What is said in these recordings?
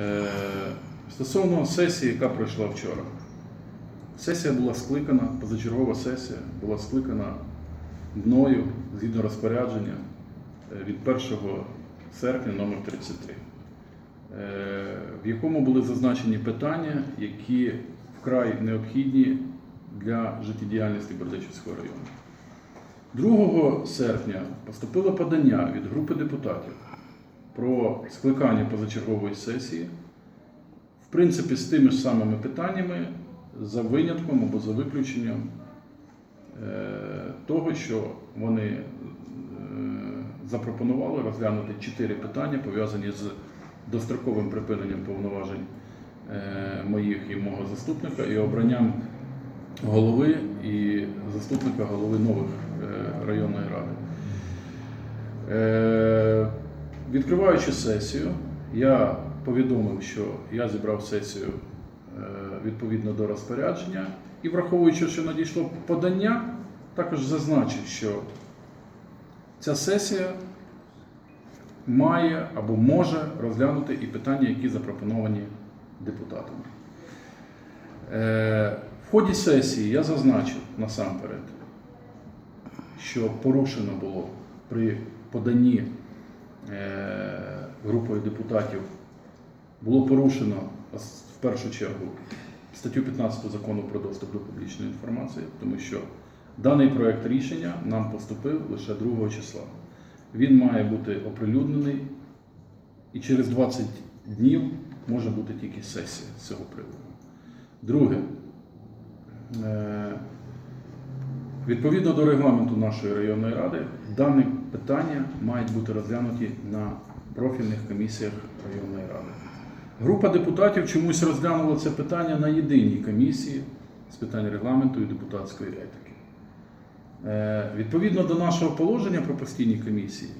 Е, Стосовно сесії, яка пройшла вчора. Сесія була скликана, позачергова сесія була скликана мною згідно розпорядження е, від 1 серпня номер 33, е, в якому були зазначені питання, які вкрай необхідні для життєдіяльності Бердичівського району. 2 серпня поступило подання від групи депутатів про скликання позачергової сесії, в принципі, з тими ж самими питаннями, за винятком або за виключенням е, того, що вони е, запропонували розглянути чотири питання, пов'язані з достроковим припиненням повноважень е, моїх і мого заступника і обранням голови і заступника голови нових районної ради. Відкриваючи сесію, я повідомив, що я зібрав сесію е, відповідно до розпорядження і, враховуючи, що надійшло подання, також зазначив, що ця сесія має або може розглянути і питання, які запропоновані депутатами. Е, В ході сесії я зазначив насамперед, що порушено було при поданні групою депутатів, було порушено в першу чергу статтю 15 закону про доступ до публічної інформації, тому що даний проект рішення нам поступив лише 2 числа. Він має бути оприлюднений і через 20 днів може бути тільки сесія з цього приводу. Друге, е, відповідно до регламенту нашої районної ради, дані питання мають бути розглянуті на профільних комісіях районної ради. Група депутатів чомусь розглянула це питання на єдиній комісії з питань регламенту і депутатської етики. Е, Відповідно до нашого положення про постійні комісії,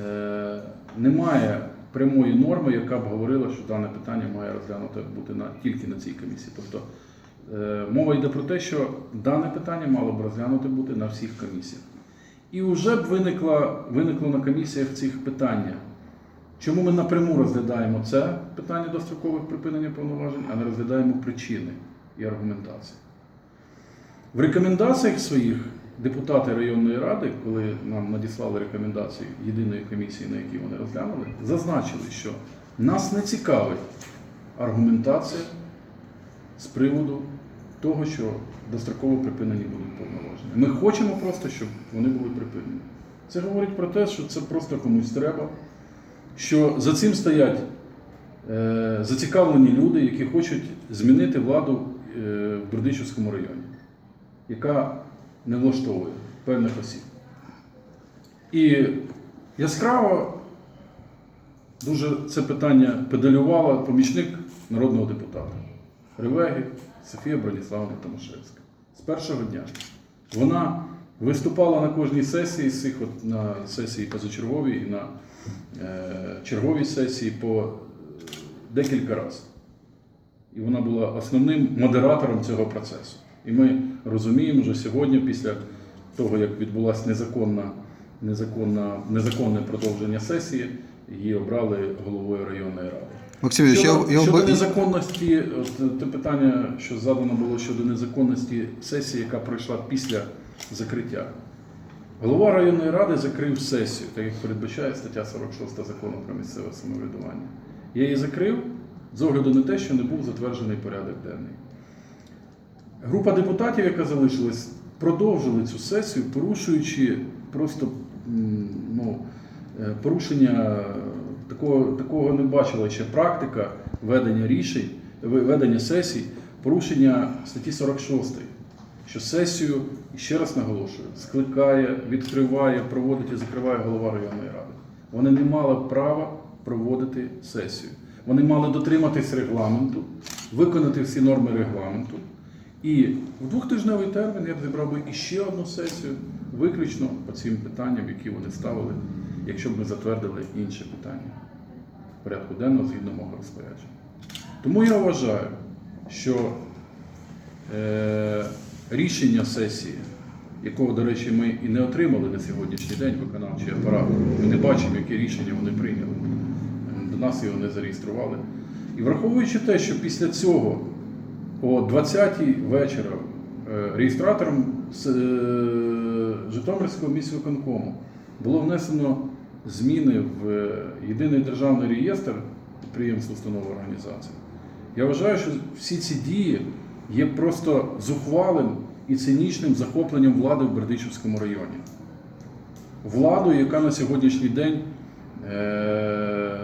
е, немає прямої норми, яка б говорила, що дане питання має розглянуто бути на, тільки на цій комісії. Тобто мова йде про те, що дане питання мало б розглянуто бути на всіх комісіях. І вже б виникло, виникло на комісіях цих питання. Чому ми напряму розглядаємо це питання дострокових припинення повноважень, а не розглядаємо причини і аргументації? В рекомендаціях своїх депутати районної ради, коли нам надіслали рекомендації єдиної комісії, на якій вони розглянули, зазначили, що нас не цікавить аргументація з приводу того, що достроково припинені будуть повноваження. Ми хочемо просто, щоб вони були припинені. Це говорить про те, що це просто комусь треба, що за цим стоять е, зацікавлені люди, які хочуть змінити владу е, в Бердичівському районі яка не влаштовує певних осіб. І яскраво дуже це питання педалювала помічник народного депутата Ревегі Софія Броніславовна Томашевська. З першого дня вона виступала на кожній сесії, з цих от, на сесії позачерговій і на е, черговій сесії по декілька разів. І вона була основним модератором цього процесу. І ми розуміємо, що сьогодні, після того, як відбулася незаконна, незаконна, незаконне продовження сесії, її обрали головою районної ради. Максим Ильич, я, Щодо, я щодо незаконності, те питання, що задано було щодо незаконності сесії, яка пройшла після закриття. Голова районної ради закрив сесію, так як передбачає стаття 46 закону про місцеве самоврядування. Я її закрив з огляду на те, що не був затверджений порядок денний. Група депутатів, яка залишилась, продовжили цю сесію, порушуючи просто ну, е, порушення такого, такого не бачила ще практика ведення рішень, ве- ведення сесій, порушення статті 46, що сесію, ще раз наголошую, скликає, відкриває, проводить і закриває голова районної ради. Вони не мали права проводити сесію. Вони мали дотриматись регламенту, виконати всі норми регламенту. І в двохтижневий термін я б зібрав би іще одну сесію, виключно по цим питанням, які вони ставили, якщо б ми затвердили інші питання в порядку денного згідно мого розпорядження. Тому я вважаю, що е, рішення сесії, якого, до речі, ми і не отримали на сьогоднішній день виконавчий апарат, ми не бачимо, які рішення вони прийняли. До нас його не зареєстрували. І враховуючи те, що після цього о 20-й вечора е, реєстратором е, Житомирського міськвиконкому було внесено зміни в е, єдиний державний реєстр підприємств, установ організацій. Я вважаю, що всі ці дії є просто зухвалим і цинічним захопленням влади в Бердичівському районі. Владу, яка на сьогоднішній день е,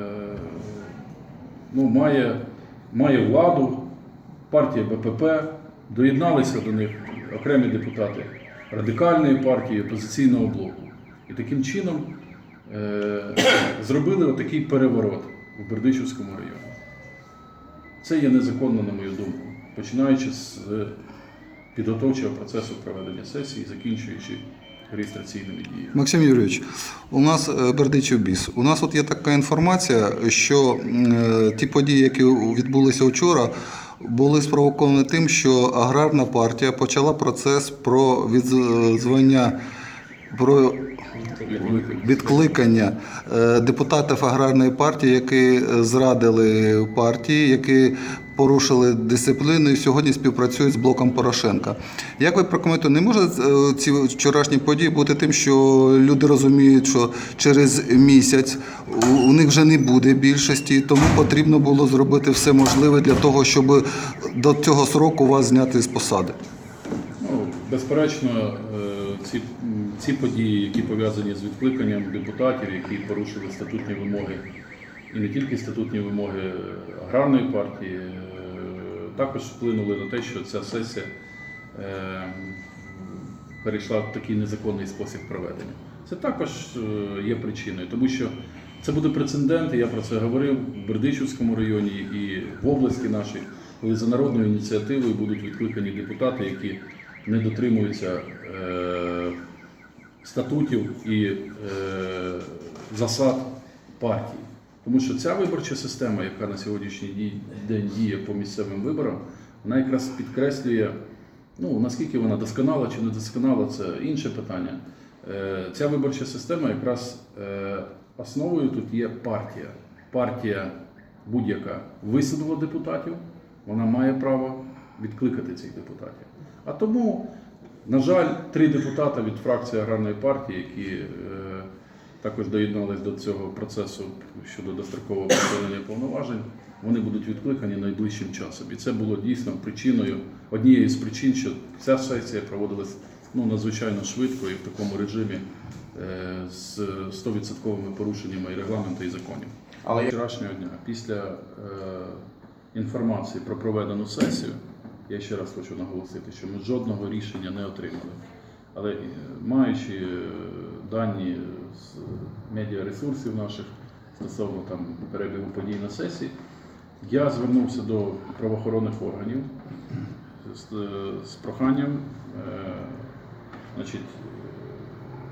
ну, має, має владу, партія БПП, доєдналися до них окремі депутати радикальної партії, опозиційного блоку. І таким чином зробили отакий переворот в Бердичівському районі. Це є незаконно, на мою думку, починаючи з підготовчого процесу проведення сесії, закінчуючи реєстраційними діями. Максим Юрійович, у нас е, Бердичів біс. У нас от є така інформація, що е, ті події, які відбулися вчора, були спровоковані тим, що аграрна партія почала процес про відзвання про відкликання е, депутатів аграрної партії, які зрадили партії, які порушили дисципліну і сьогодні співпрацюють з блоком Порошенка. Як ви прокоментуєте, не може е, ці вчорашні події бути тим, що люди розуміють, що через місяць у- них вже не буде більшості, тому потрібно було зробити все можливе для того, щоб до цього сроку вас зняти з посади? Ну, безперечно, е, ці, ці події, які пов'язані з відкликанням депутатів, які порушили статутні вимоги, і не тільки статутні вимоги аграрної партії, е, також вплинули на те, що ця сесія е, перейшла в такий незаконний спосіб проведення. Це також е, є причиною, тому що це буде прецедент, і я про це говорив в Бердичівському районі і в області нашій, коли за народною ініціативою будуть відкликані депутати, які не дотримуються е, статутів і е, засад партії. Тому що ця виборча система, яка на сьогоднішній день діє по місцевим виборам, вона якраз підкреслює, ну наскільки вона досконала чи не досконала, це інше питання. Е, Ця виборча система якраз е, основою тут є партія. Партія будь-яка висунула депутатів, вона має право відкликати цих депутатів. А тому, на жаль, три депутати від фракції аграрної партії, які е, також доєдналися до цього процесу щодо дострокового припинення повноважень, вони будуть відкликані найближчим часом. І це було дійсно причиною, однією з причин, що ця сесія проводилась ну, надзвичайно швидко і в такому режимі е, з 100% порушеннями і регламенту і законів. Але вчорашнього дня, після е, інформації про проведену сесію, я ще раз хочу наголосити, що ми жодного рішення не отримали. Але е, маючи е, дані з медіаресурсів наших стосовно там перебігу подій на сесії, я звернувся до правоохоронних органів з, е, з проханням е, значить,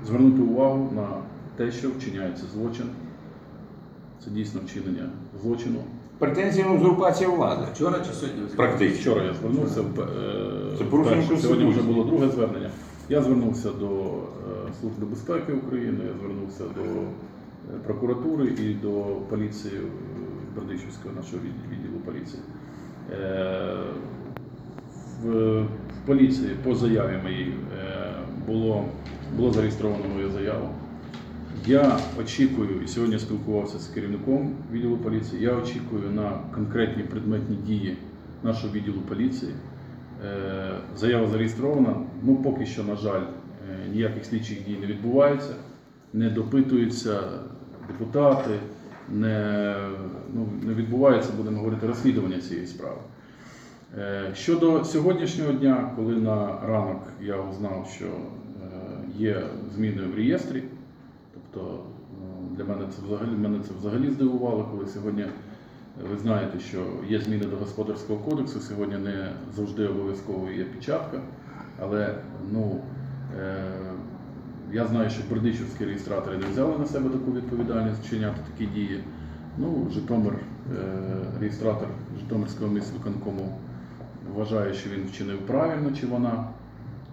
звернути увагу на те, що вчиняється злочин. Це дійсно вчинення злочину. Претензія на узурпація влади. Вчора чи сьогодні? Практично. Вчора я звернувся в е, Це порушення. Сьогодні вже було друге звернення. Я звернувся до е, Служби безпеки України, я звернувся до е, прокуратури і до поліції Бердичівського нашого відділу, поліції. В, поліції по заяві моїй було, було зареєстровано мою заяву. Я очікую, і сьогодні спілкувався з керівником відділу поліції. Я очікую на конкретні предметні дії нашого відділу поліції. Е, Заява зареєстрована. Ну, поки що, на жаль, е, ніяких слідчих дій не відбувається, не допитуються депутати, не, ну, не відбувається, будемо говорити, розслідування цієї справи. Е, Щодо сьогоднішнього дня, коли на ранок я узнав, що є зміни в реєстрі, тобто для мене це взагалі мене це взагалі здивувало, коли сьогодні е, ви знаєте, що є зміни до господарського кодексу. Сьогодні не завжди обов'язково є печатка, але ну е, я знаю, що бердичівські реєстратори не взяли на себе таку відповідальність вчиняти такі дії. Ну, Житомир, е, реєстратор Житомирського міськвиконкому вважає, що він вчинив правильно, чи вона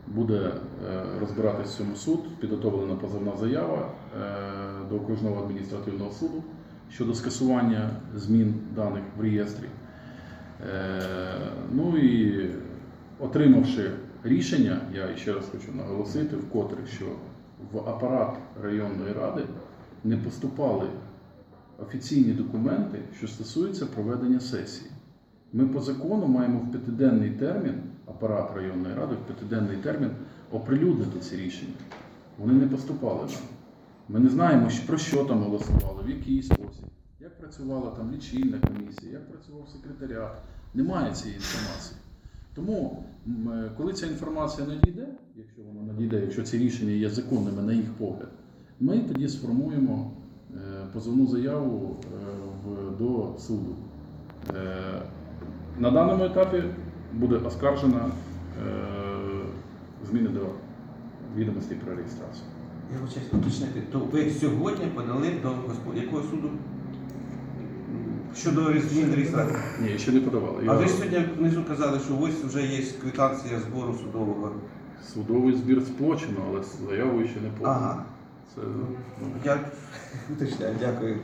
буде е, розбиратись в цьому суд. Підготовлена позовна заява е, до окружного адміністративного суду щодо скасування змін даних в реєстрі. Е, Ну і отримавши рішення, я ще раз хочу наголосити вкотре, що в апарат районної ради не поступали офіційні документи, що стосуються проведення сесії. Ми по закону маємо в п'ятиденний термін, апарат районної ради в п'ятиденний термін оприлюднити ці рішення. Вони не поступали нам. Ми не знаємо, про що там голосували, в який спосіб, як працювала там лічильна комісія, як працював секретаріат. Немає цієї інформації. Тому, е, коли ця інформація надійде, якщо вона надійде, якщо ці рішення є законними на їх погляд, ми тоді сформуємо е, позовну заяву е, до суду. На даному етапі буде оскаржена е, зміни до відомостей про реєстрацію. Я хочу уточнити, то ви сьогодні подали до госпо- якого суду щодо змін реєстрації? Ні, ще не подавали. А ви ж сьогодні внизу казали, що ось вже є квитанція збору судового. Судовий збір сплочено, але з заявою ще не подано. Ага. Це, ну, Я уточняю, дякую.